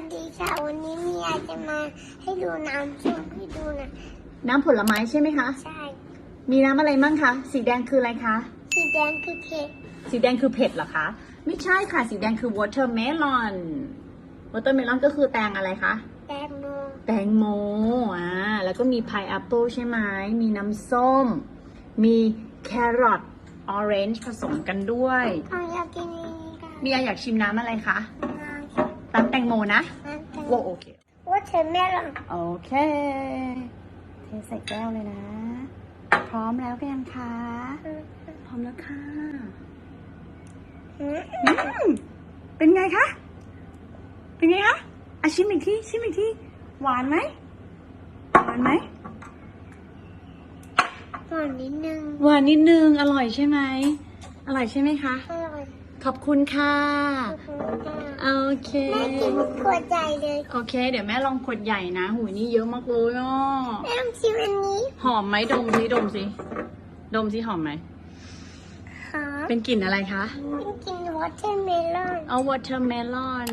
สดีค่ะวันนี้มีอาจะมาให้ดูน้ำส้มให้ดูนะน้ำผลไม้ใช่ไหมคะ ใช่ มีน้ำอะไรมั่งคะ สีแดงคืออะไรคะ สีแดงคือเผ็ดสีแดงคือเผ็ดเหรอคะ ไม่ใช่ค่ะ สีแดงคือ watermelon watermelon ก็คือแตงอะไรคะ แตงโมแตงโมอ่าแล้วก็มี pineapple ใช่ไหมมีน้ำส้ม มีแครอท orange ผสมกันด้วย เอาอยากกินอันนี้กันมีอาอยากชิมน้ำอะไรคะ น้ำน้ำแตงโมนะน้ำแตงโอ้โอเคว่าเธอแม่หรอโอเคเทใส่แก้วเลยนะ พร้อมแล้วกันยังคะพร้อมแล้วค่ะอืมอืมเป็นไงคะ เป็นไงคะอาชิมอีกทีชิมอีกทีหวานไหมหวานไหมหวานนิดนึงหวานนิดนึงอร่อยใช่ไหมอร่อยใช่ไหมคะอร่อยขอบคุณค่ะขอบคุณค่ะโอ เคแม่กินขวดใหญ่เลย โอเค เดี๋ยวแม่ลองขวดใหญ่นะหูยนี่เยอะมากเลยอะแม่ต้องชิมอันนี้ หอมไหมดมสิดมสิดมสิหอมไหมค่ะเป็นกลิ่นอะไรคะ เป็นกินวอเตอร์เมลอน เอา watermelon